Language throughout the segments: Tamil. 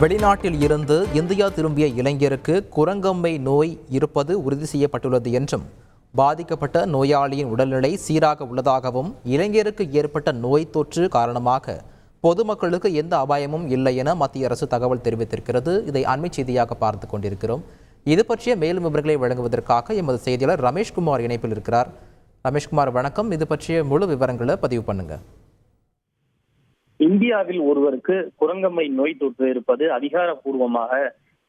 வெளிநாட்டில் இருந்து இந்தியா திரும்பிய இளைஞருக்கு குரங்கம்மை நோய் இருப்பது உறுதி செய்யப்பட்டுள்ளது என்றும் பாதிக்கப்பட்ட நோயாளியின் உடல்நிலை சீராக உள்ளதாகவும் இளைஞருக்கு ஏற்பட்ட நோய் தொற்று காரணமாக பொதுமக்களுக்கு எந்த அபாயமும் இல்லை என மத்திய அரசு தகவல் தெரிவித்திருக்கிறது. இதை அண்மை செய்தியாக பார்த்து கொண்டிருக்கிறோம். இது பற்றிய மேலும் விவரங்களை வழங்குவதற்காக எமது செய்தியாளர் ரமேஷ்குமார் இணைப்பில் இருக்கிறார். ரமேஷ்குமார் வணக்கம். இது பற்றிய முழு விவரங்களை பதிவு பண்ணுங்கள் இந்தியாவில் ஒருவருக்கு குரங்கம்மை நோய் தொற்று இருப்பது அதிகாரப்பூர்வமாக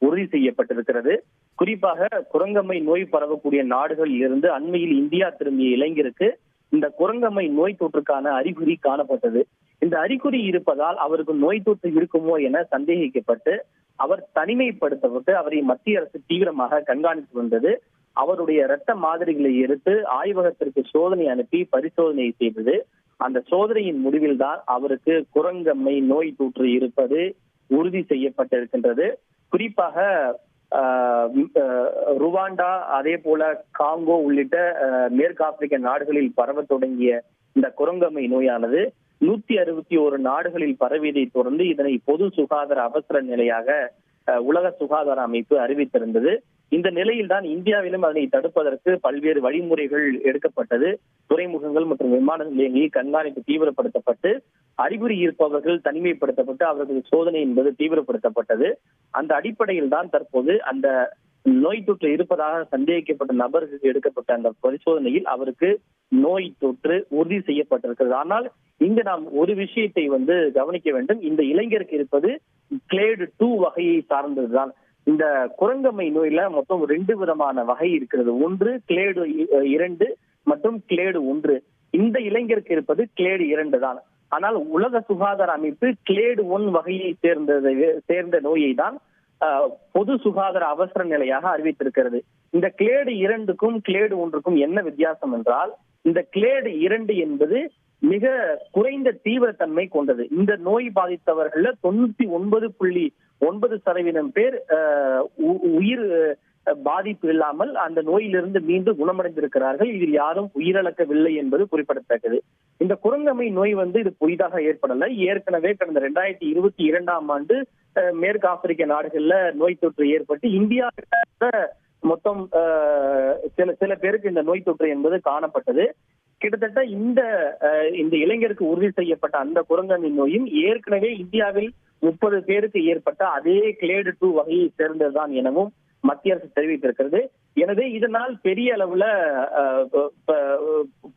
உறுதி செய்யப்பட்டிருக்கிறது. குறிப்பாக குரங்கம்மை நோய் பரவக்கூடிய நாடுகளில் இருந்து அண்மையில் இந்தியா திரும்பிய இளைஞருக்கு இந்த குரங்கம்மை நோய் தொற்றுக்கான அறிகுறி காணப்பட்டது. இந்த அறிகுறி இருப்பதால் அவருக்கு நோய் தொற்று இருக்குமோ என சந்தேகிக்கப்பட்டு அவர் தனிமைப்படுத்தப்பட்டு அவரை மத்திய அரசு தீவிரமாக கண்காணித்து வந்தது. அவருடைய இரத்த மாதிரிகளை எடுத்து ஆய்வகத்திற்கு சோதனை அனுப்பி பரிசோதனை செய்தது. அந்த சோதனையின் முடிவில் தான் அவருக்கு குரங்கம்மை நோய் தொற்று இருப்பது உறுதி செய்யப்பட்டிருக்கின்றது. குறிப்பாக ஆஹ், ருவாண்டா அதே போல காங்கோ உள்ளிட்ட மேற்கு ஆப்பிரிக்க நாடுகளில் பரவ தொடங்கிய இந்த குரங்கம்மை நோயானது நூத்தி அறுபத்தி ஒரு நாடுகளில் பரவியதை தொடர்ந்து இதனை பொது சுகாதார அவசர நிலையாக உலக சுகாதார அமைப்பு அறிவித்திருந்தது. இந்த நிலையில் தான் இந்தியாவிலும் அதனை தடுப்பதற்கு பல்வேறு வழிமுறைகள் எடுக்கப்பட்டது. துறைமுகங்கள் மற்றும் விமான நிலையங்களில் கண்காணிப்பு தீவிரப்படுத்தப்பட்டு அறிகுறி இருப்பவர்கள் தனிமைப்படுத்தப்பட்டு அவர்கள் சோதனை என்பது தீவிரப்படுத்தப்பட்டது. அந்த அடிப்படையில் தான் தற்போது அந்த நோய் தொற்று இருப்பதாக சந்தேகிக்கப்பட்ட நபருக்கு எடுக்கப்பட்ட அந்த பரிசோதனையில் அவருக்கு நோய் தொற்று உறுதி செய்யப்பட்டிருக்கிறது. ஆனால் இங்கு நாம் ஒரு விஷயத்தை வந்து கவனிக்க வேண்டும். இந்த இளைஞருக்கு இருப்பது கிளேடு டூ வகையை சார்ந்ததுதான். இந்த குரங்கம்மை நோயில மொத்தம் ரெண்டு விதமான வகை இருக்கிறது. ஒன்று கிளேடு இரண்டு மற்றும் கிளேடு ஒன்று. இந்த இளைஞருக்கு இருப்பது கிளேடு இரண்டு தான். ஆனால் உலக சுகாதார அமைப்பு கிளேடு ஒன் வகையை சேர்ந்தது சேர்ந்த நோயை தான் ஆஹ், பொது சுகாதார அவசர நிலையாக அறிவித்திருக்கிறது. இந்த கிளேடு இரண்டுக்கும் கிளேடு ஒன்றுக்கும் என்ன வித்தியாசம் என்றால் இந்த கிளேடு இரண்டு என்பது மிக குறைந்த தீவிரத்தன்மை கொண்டது. இந்த நோய் பாதித்தவர்கள தொண்ணூத்தி ஒன்பது புள்ளி ஒன்பது சதவீதம் பேர் ஆஹ், உ- உயிர் பாதிப்பு இல்லாமல் அந்த நோயிலிருந்து மீண்டு குணமடைந்திருக்கிறார்கள். இதில் யாரும் உயிரிழக்கவில்லை என்பது குறிப்பிடத்தக்கது. இந்த குரங்கமை நோய் வந்து இது புதிதாக ஏற்படல. ஏற்கனவே கடந்த ரெண்டாயிரத்தி இருபத்தி இரண்டாம் ஆண்டு அஹ், மேற்கு ஆப்பிரிக்க நாடுகள்ல நோய் தொற்று ஏற்பட்டு இந்தியாவில் மொத்தம் சில சில பேருக்கு இந்த நோய் தொற்று என்பது காணப்பட்டது. கிட்டத்தட்ட இந்த அஹ், இந்த இளைஞருக்கு உறுதி செய்யப்பட்ட அந்த குரங்கமை நோயும் ஏற்கனவே இந்தியாவில் முப்பது பேருக்கு ஏற்பட்ட அதே கிளேடு டூ வகையை சேர்ந்ததுதான் எனவும் மத்திய அரசு தெரிவித்திருக்கிறது. எனவே இதனால் பெரிய அளவுல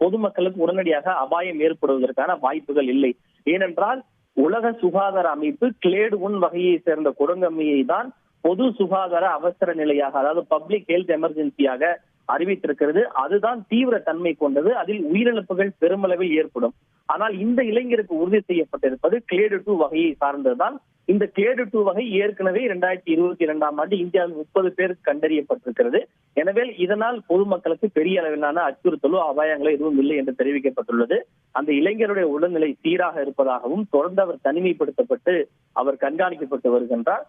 பொதுமக்களுக்கு உடனடியாக அபாயம் ஏற்படுவதற்கான வாய்ப்புகள் இல்லை. ஏனென்றால் உலக சுகாதார அமைப்பு கிளேடு ஒன் வகையை சேர்ந்த குரங்கம்மையை தான் பொது சுகாதார அவசர நிலையாக அதாவது பப்ளிக் ஹெல்த் எமர்ஜென்சியாக அறிவித்திருக்கிறது. அதுதான் தீவிர தன்மை கொண்டது. அதில் உயிரிழப்புகள் பெருமளவில் ஏற்படும். ஆனால் இந்த இளைஞருக்கு உறுதி செய்யப்பட்டிருப்பது கிளேடு டூ வகையை சார்ந்ததுதான். இந்த கிளேடு டூ வகை ஏற்கனவே இரண்டாயிரத்தி இருபத்தி இரண்டாம் ஆண்டு இந்தியாவில் முப்பது பேருக்கு கண்டறியப்பட்டிருக்கிறது. எனவே இதனால் பொதுமக்களுக்கு பெரிய அளவிலான அச்சுறுத்தலோ அபாயங்களோ எதுவும் இல்லை என்று தெரிவிக்கப்பட்டுள்ளது. அந்த இளைஞருடைய உடல்நிலை சீராக இருப்பதாகவும் தொடர்ந்து அவர் தனிமைப்படுத்தப்பட்டு அவர் கண்காணிக்கப்பட்டு வருகின்றார்.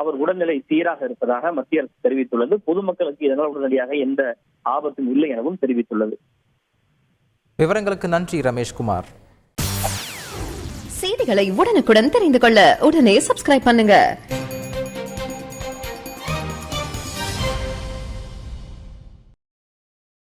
அவர் உடல்நிலை சீராக இருப்பதாக மத்திய அரசு தெரிவித்துள்ளது. பொதுமக்களுக்கு இதனால் உடனடியாக எந்த ஆபத்தும் இல்லை எனவும் தெரிவித்துள்ளது. விவரங்களுக்கு நன்றி ரமேஷ்குமார் செய்திகளை உடனுக்குடன் தெரிந்து கொள்ள உடனே சப்ஸ்கிரைப் பண்ணுங்க.